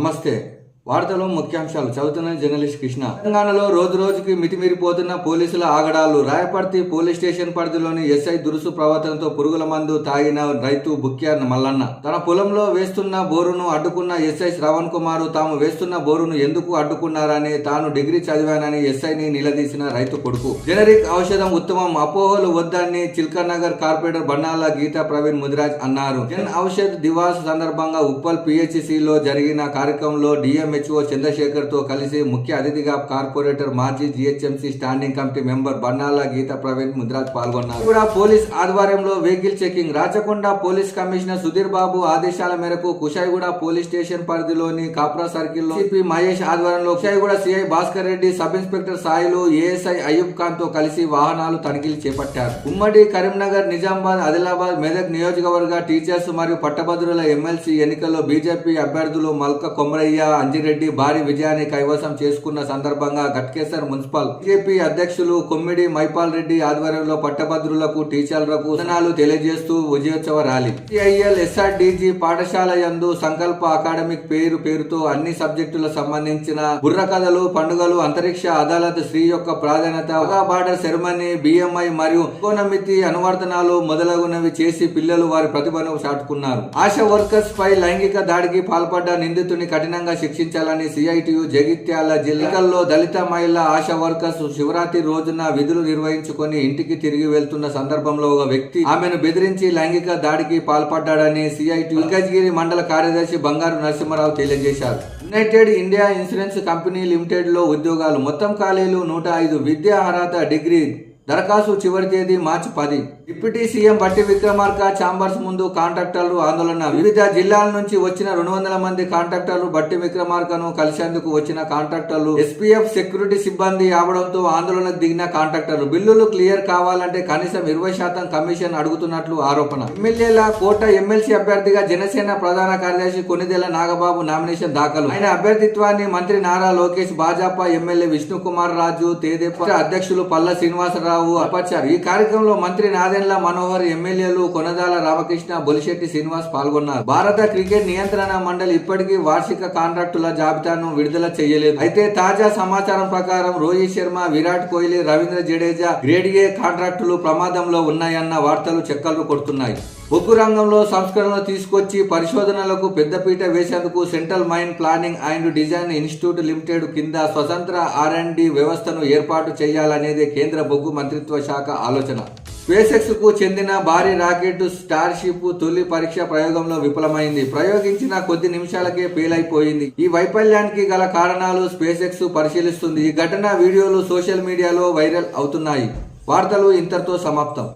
नमस्ते। వార్తలు ముఖ్యాంశాలు. చదువుతున్న జర్నలిస్ట్ కృష్ణ. తెలంగాణలో రోజు రోజుకి మితిమీరిపోతున్న పోలీసుల ఆగడాలు. రాయపర్తి పోలీస్ స్టేషన్ పరిధిలోని ఎస్ఐ దురుసు ప్రవర్తనతో పురుగుల మందు తాగిన రైతు బుక్యా మల్లన్న. తన పొలంలో వేస్తున్న బోరును అడ్డుకున్న ఎస్ఐ శ్రవణ్ కుమార్ తాము వేస్తున్న బోరును ఎందుకు అడ్డుకున్నారని తాను డిగ్రీ చదివానని ఎస్ఐని నిలదీసిన రైతు కొడుకు. జనరిక్ ఔషధం ఉత్తమం అపోహలు వద్దని చిల్కర్ నగర్ కార్పొరేటర్ బన్నాల గీతా ప్రవీణ్ ముదిరాజ్ అన్నారు. జన్ ఔషధ్ దివాస్ సందర్భంగా ఉప్పల్ పిహెచ్సిలో జరిగిన కార్యక్రమంలో డిఎంహెచ్ఓ చంద్రశేఖర్తో కలిసి ముఖ్య అతిథిగా కార్పొరేటర్ మాజీ GHMC standing committee member Bannala Geetha Praveen Mudiraj పాల్గొన్నారు. కూడా పోలీస్ ఆధ్వర్యంలో vehicle checking Rachakonda police commissioner Sudheer Babu ఆదేశాల మేరకు కుషాయిగూడ పోలీస్ స్టేషన్ పరిధిలోని కాప్రా సర్కిల్లో సిపి మహేష్ ఆధ్వర్యంలో Kushaiguda CI Bhaskar Reddy sub inspector Sailu ASI Ayyub ఖాన్తో కలిసి వాహనాలు తనిఖీలు చేపట్టారు. ఉమ్మడి కరీంనగర్ నిజామాబాద్ ఆదిలాబాద్ మెదక్ నియోజకవర్గ టీచర్స్ మరియు పట్టభద్రుల ఎమ్మెల్సీ ఎన్నికల్లో బీజేపీ అభ్యర్థులు మల్క కొమరయ్య రెడ్డి భారీ విజయాన్ని కైవసం చేసుకున్న సందర్భంగా గట్కేసర్ మున్సిపల్ బీజేపీ అధ్యక్షులు కొమ్మిడి మైపాల్ రెడ్డి ఆధ్వర్యంలో పట్టభద్రులకు టీచర్లకు వందనాలు తెలియజేస్తూ విజయోత్సవ ర్యాలీ. సిఐఎల్ ఎస్ఆర్డిజి పాఠశాల యందు సంకల్ప అకాడమిక్ పేరు పేరుతో అన్ని సబ్జెక్టులకు సంబంధించిన బుర్రకథలు పండుగలు అంతరిక్ష అదాలత్ స్త్రీ యొక్క ప్రాధాన్యత బార్డర్ సెరమనీ బిఎంఐ మరియు ఎకోనమితి అనువర్తనాలు మొదలగునవి చేసి పిల్లలు వారి ప్రతిభను చాటుకున్నారు. ఆశా వర్కర్స్ పై లైంగిక దాడికి పాల్పడ్డ నిందితుని కఠినంగా శిక్షించాలని సిఐటియు జగిత్యాల జిల్లాల్లో దళిత మహిళా ఆశా వర్కర్స్ శివరాత్రి రోజున విధులు నిర్వహించుకొని ఇంటికి తిరిగి వెళ్తున్న సందర్భంలో ఒక వ్యక్తి ఆమెను బెదిరించి లైంగిక దాడికి పాల్పడ్డాడని సిఐటి ఉల్కజ్గిరి మండల కార్యదర్శి బంగారు నరసింహారావు తెలియజేశారు. యునైటెడ్ ఇండియా ఇన్సూరెన్స్ కంపెనీ లిమిటెడ్లో ఉద్యోగాలు మొత్తం ఖాళీలు నూట ఐదు విద్యా అర్హత డిగ్రీ దరఖాస్తు చివరి తేదీ మార్చి పది. డిప్యూటీ సీఎం బట్టి విక్రమార్క చాంబర్స్ ముందు కాంట్రాక్టర్లు ఆందోళన. వివిధ జిల్లాల నుంచి వచ్చిన రెండు వందల మంది కాంట్రాక్టర్లు బట్టి విక్రమార్కను కలిసేందుకు వచ్చిన కాంట్రాక్టర్లు. ఎస్పీఎఫ్ సెక్యూరిటీ సిబ్బంది ఆవడంతో ఆందోళనకు దిగిన కాంట్రాక్టర్లు. బిల్లులు క్లియర్ కావాలంటే కనీసం ఇరవై శాతం కమిషన్ అడుగుతున్నట్లు ఆరోపణ. ఎమ్మెల్యేల కోట ఎమ్మెల్సీ అభ్యర్థిగా జనసేన ప్రధాన కార్యదర్శి కొనిదేల నాగబాబు నామినేషన్ దాఖలు. ఆయన అభ్యర్థిత్వాన్ని మంత్రి నారా లోకేష్ భాజపా ఎమ్మెల్యే విష్ణుకుమార్ రాజు తేదేపా అధ్యక్షులు పల్ల శ్రీనివాసరావు అపర్చారు ఈ కార్యక్రమంలో మంత్రి నాదెండ్ల మనోహర్ ఎమ్మెల్యేలు కొనదాల రామకృష్ణ బొలిశెట్టి శ్రీనివాస్ పాల్గొన్నారు. భారత క్రికెట్ నియంత్రణ మండలి ఇప్పటికీ వార్షిక కాంట్రాక్టుల జాబితాను విడుదల చేయలేదు. అయితే తాజా సమాచారం ప్రకారం రోహిత్ శర్మ విరాట్ కోహ్లీ రవీంద్ర జడేజా గ్రేడ్ ఏ కాంట్రాక్టులు ప్రమాదంలో ఉన్నాయన్న వార్తలు చెక్కలు కొడుతున్నాయి. బొగ్గు రంగంలో సంస్కరణలు తీసుకొచ్చి పరిశోధనలకు పెద్దపీట వేసేందుకు central mine planning and design institute limited కింద స్వతంత్ర ఆర్ అండ్ డి వ్యవస్థను ఏర్పాటు చేయాలనేదే కేంద్ర బొగ్గు మంత్రిత్వ శాఖ ఆలోచన. స్పేస్ ఎక్స్కు చెందిన భారీ రాకెట్ స్టార్ షిప్ తొలి పరీక్ష ప్రయోగంలో విఫలమైంది. ప్రయోగించిన కొద్ది నిమిషాలకే పేలైపోయింది ఈ వైఫల్యానికి గల కారణాలు స్పేస్ ఎక్స్ పరిశీలిస్తుంది. ఈ ఘటన వీడియోలు సోషల్ మీడియాలో వైరల్ అవుతున్నాయి. వార్తలు ఇంతటితో సమాప్తం.